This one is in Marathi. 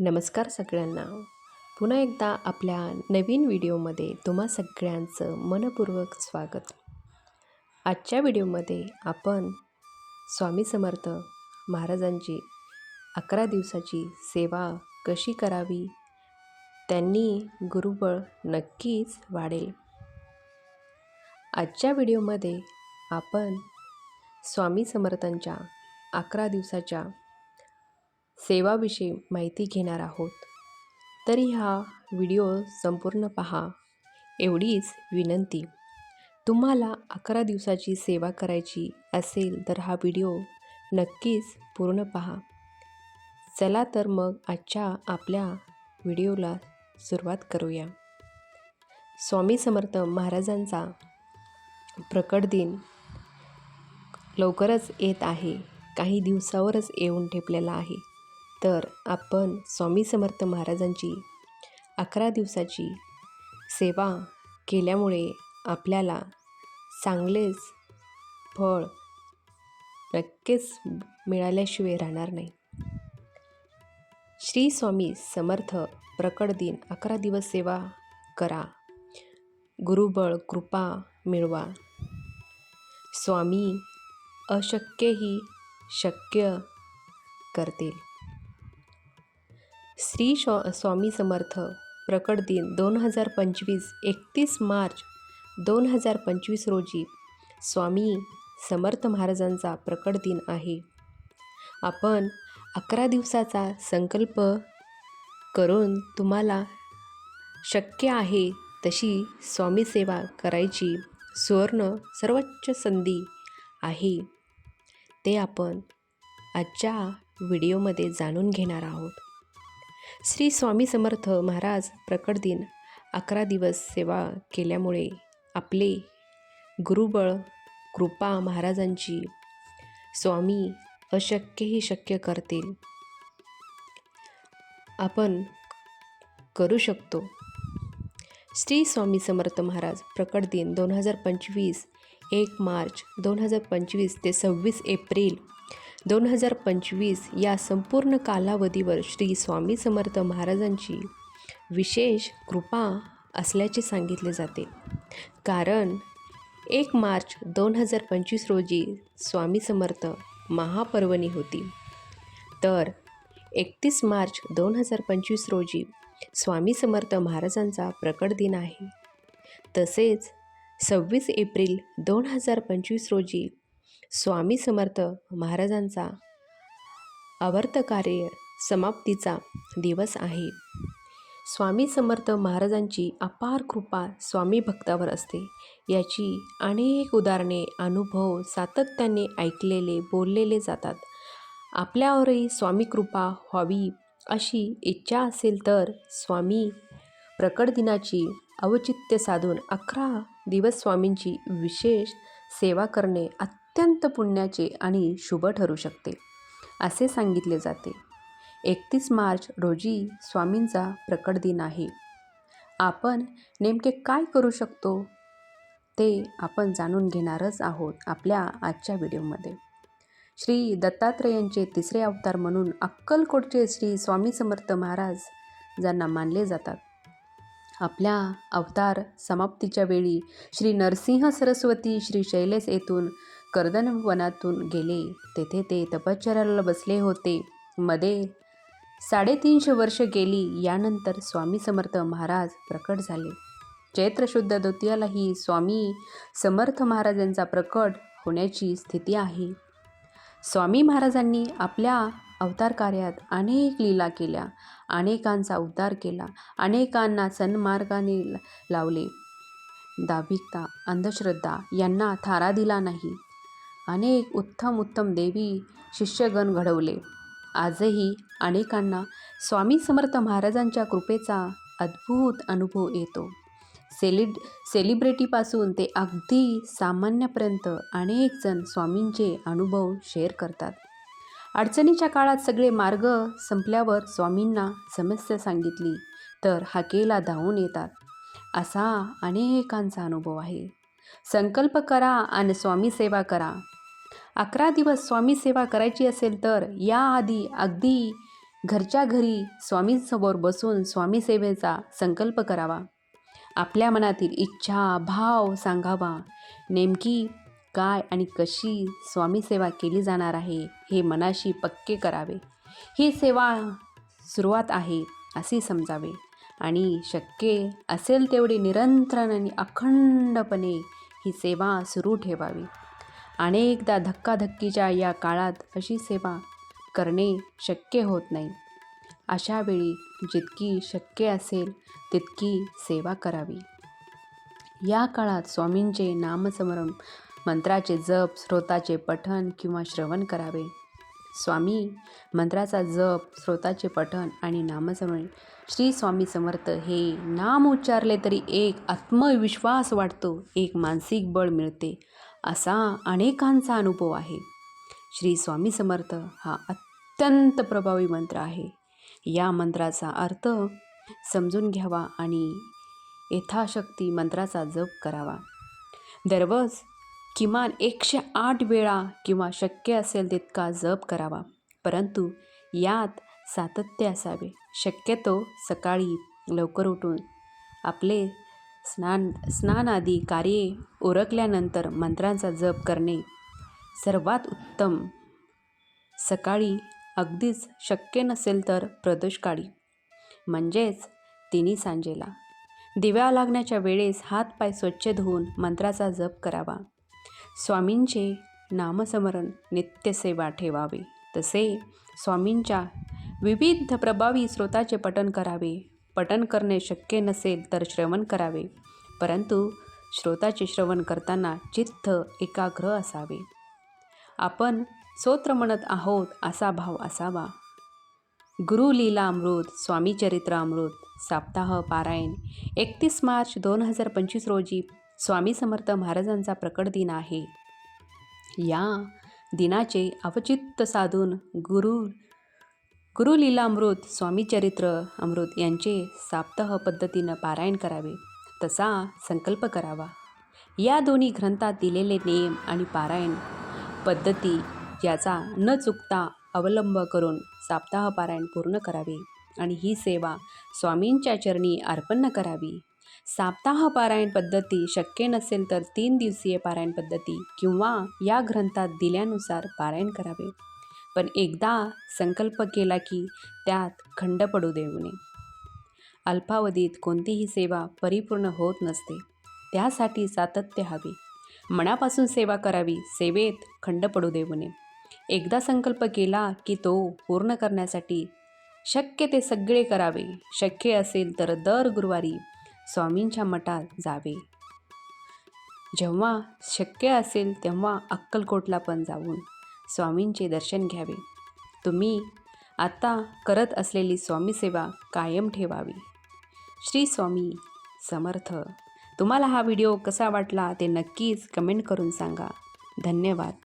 नमस्कार सगळ्यांना. पुन्हा एकदा आपल्या नवीन व्हिडिओमध्ये तुम्हा सगळ्यांचं मनपूर्वक स्वागत. आजच्या व्हिडिओमध्ये आपण स्वामी समर्थ महाराजांची अकरा दिवसाची सेवा कशी करावी त्यांनी गुरुबळ नक्कीच वाढेल. आजच्या व्हिडिओमध्ये आपण स्वामी समर्थांच्या अकरा दिवसाच्या सेवाविषयी माहिती घेणार आहोत. तरी हा व्हिडिओ संपूर्ण पहा. एवढीच विनंती. तुम्हाला अकरा दिवसाची सेवा करायची असेल तर हा व्हिडिओ नक्कीच पूर्ण पहा. चला तर मग आजच्या आपल्या व्हिडिओला सुरुवात करूया. स्वामी समर्थ महाराजांचा प्रकट दिन लवकरच येत आहे. काही दिवसावरच येऊन ठेपलेला आहे. तर आपण स्वामी समर्थ महाराजांची अकरा दिवसाची सेवा केल्यामुळे आपल्याला चांगलेच फळ नक्कीच मिळाल्याशिवाय राहणार नाही. श्री स्वामी समर्थ प्रकट दिन अकरा दिवस सेवा करा. गुरुबळ कृपा मिळवा. स्वामी अशक्यही शक्य करतील. श्री शॉ स्वामी समर्थ प्रकट दिन दोन हजार पंचवीस एकतीस मार्च दोन हजार पंचवीस रोजी स्वामी समर्थ महाराजांचा प्रकट दिन आहे. आपण अकरा दिवसाचा संकल्प करून तुम्हाला शक्य आहे तशी स्वामी सेवा करायची सुवर्ण सर्वोच्च संधी आहे. ते आपण आजच्या व्हिडिओमध्ये जाणून घेणार आहोत. श्री स्वामी समर्थ महाराज प्रकट दिन अकरा दिवस सेवा केल्यामुळे आपले गुरुबळ कृपा महाराजांची स्वामी अशक्यही शक्य करतील. आपण करू शकतो. श्री स्वामी समर्थ महाराज प्रकट दिन दोन हजार पंचवीस एक मार्च दोन हजार पंचवीस ते सव्वीस एप्रिल दोन हजार पंचवीस या संपूर्ण कालावधीवर श्री स्वामी समर्थ महाराजांची विशेष कृपा असल्याचे सांगितले जाते. कारण एक मार्च दोन हजार पंचवीस रोजी स्वामी समर्थ महापर्वणी होती. तर एकतीस मार्च दोन हजार पंचवीस रोजी स्वामी समर्थ महाराजांचा प्रकट दिन आहे. तसेच सव्वीस एप्रिल दोन हजार पंचवीस रोजी स्वामी समर्थ महाराजांचा आवर्तकार्य समाप्तीचा दिवस आहे. स्वामी समर्थ महाराजांची अपार कृपा स्वामी भक्तावर असते. याची अनेक उदाहरणे अनुभव सातत्याने ऐकलेले बोललेले जातात. आपल्यावरही स्वामी कृपा व्हावी अशी इच्छा असेल तर स्वामी प्रकट दिनाची औचित्य साधून अकरा दिवस स्वामींची विशेष सेवा करणे अत्यंत अत्यंत पुण्याचे आणि शुभ ठरू शकते असे सांगितले जाते. एकतीस मार्च रोजी स्वामींचा प्रकट दिन आहे. आपण नेमके काय करू शकतो? ते आपण जाणून घेणारच आहोत आपल्या आजच्या व्हिडिओमध्ये. श्री दत्तात्रेयांचे तिसरे अवतार म्हणून अक्कलकोटचे श्री स्वामी समर्थ महाराज ज्यांना मानले जातात. आपल्या अवतार समाप्तीच्या वेळी श्री नरसिंह सरस्वती श्री शैलेश येथून कर्दन वनातून गेले. तेथे ते तपश्चर्याला बसले होते. मध्ये साडेतीनशे वर्ष गेली. यानंतर स्वामी समर्थ महाराज प्रकट झाले. चैत्र शुद्ध द्वितीयालाही स्वामी समर्थ महाराजांचा प्रकट होण्याची स्थिती आहे. स्वामी महाराजांनी आपल्या अवतार कार्यात अनेक लीला केल्या अनेकांचा उद्धार केला अनेकांना सन्मार्गाने लावले. दाभिकता अंधश्रद्धा यांना थारा दिला नाही. अनेक उत्तम उत्तम देवी शिष्यगण घडवले. आजही अनेकांना स्वामी समर्थ महाराजांच्या कृपेचा अद्भुत अनुभव येतो. सेलि सेलिब्रिटीपासून ते अगदी सामान्यापर्यंत अनेक जण स्वामींचे अनुभव शेअर करतात. अडचणीच्या काळात सगळे मार्ग संपल्यावर स्वामींना समस्या सांगितली तर हाकेला धावून येतात. असा अनेकांचा अनुभव आहे. संकल्प करा आणि स्वामी सेवा करा. अकरा दिवस स्वामी सेवा करायची असेल तर याआधी अगदी घरच्या घरी स्वामींसमोर बसून स्वामी सेवेचा संकल्प करावा. आपल्या मनातील इच्छा भाव सांगावा. नेमकी काय आणि कशी स्वामी सेवा केली जाणार आहे हे मनाशी पक्के करावे. ही सेवा सुरुवात आहे असे समजावे. आणि शक्य असेल तेवढी निरंतर आणि अखंडपणे ही सेवा सुरू ठेवावी. अनेकदा धक्काधक्कीच्या या काळात अशी सेवा करणे शक्य होत नाही. अशा वेळी जितकी शक्य असेल तितकी सेवा करावी. या काळात स्वामींचे नामस्मरण मंत्राचे जप स्रोताचे पठण किंवा श्रवण करावे. स्वामी मंत्राचा जप स्रोताचे पठण आणि नामस्मरण श्री स्वामी समर्थ हे नाम उच्चारले तरी एक आत्मविश्वास वाटतो एक मानसिक बळ मिळते. असा अनेकांचा अनुभव आहे. श्री स्वामी समर्थ हा अत्यंत प्रभावी मंत्र आहे. या मंत्राचा अर्थ समजून घ्यावा आणि यथाशक्ती मंत्राचा जप करावा. दररोज किमान एकशे आठ वेळा किंवा शक्य असेल तितका जप करावा. परंतु यात सातत्य असावे. शक्यतो सकाळी लवकर उठून आपले स्नान स्नानादी कार्ये ओरखल्यानंतर मंत्रांचा जप करणे सर्वात उत्तम. सकाळी अगदीच शक्य नसेल तर प्रदोषकाळी म्हणजेच तिन्ही सांजेला. दिव्या लागण्याच्या वेळेस हातपाय स्वच्छ धुवून मंत्राचा जप करावा. स्वामींचे नामस्मरण नित्यसेवा ठेवावे. तसे स्वामींच्या विविध प्रभावी स्रोताचे पठण करावे. पठण करणे शक्य नसेल तर श्रवण करावे. परंतु श्रोताचे श्रवण करताना चित्त एकाग्र असावे. आपण स्तोत्र म्हणत आहोत असा भाव असावा. गुरु लीला अमृत स्वामी चरित्र अमृत साप्ताह पारायण एकतीस मार्च दोन हजार पंचवीस रोजी स्वामी समर्थ महाराजांचा प्रकट दिन आहे. या दिनाचे अवचित्त साधून गुरु गुरु अमृत स्वामी चरित्र अमृत यांचे साप्ताह पद्धतीनं पारायण करावे तसा संकल्प करावा. या दोन्ही ग्रंथात दिलेले नियम आणि पारायण पद्धती याचा न चुकता अवलंब करून साप्ताह पारायण पूर्ण करावे आणि ही सेवा स्वामींच्या चरणी अर्पण करावी. साप्ताह पारायण पद्धती शक्य नसेल तर तीन दिवसीय पारायण पद्धती किंवा या ग्रंथात दिल्यानुसार पारायण करावे. पण एकदा संकल्प केला की त्यात खंड पडू देऊ नये. अल्पावधीत कोणतीही सेवा परिपूर्ण होत नसते. त्यासाठी सातत्य हवे. मनापासून सेवा करावी सेवेत खंड पडू देऊ नये. एकदा संकल्प केला की तो पूर्ण करण्यासाठी शक्य ते सगळे करावे. शक्य असेल तर दर गुरुवारी स्वामींच्या मठात जावे. जेव्हा शक्य असेल तेव्हा अक्कलकोटला पण जाऊन स्वामींचे दर्शन घ्यावे. तुम्ही आत्ता करत असलेली स्वामीसेवा कायम ठेवावी. श्री स्वामी समर्थ. तुम्हाला हा व्हिडिओ कसा वाटला ते नक्कीच कमेंट करून सांगा. धन्यवाद.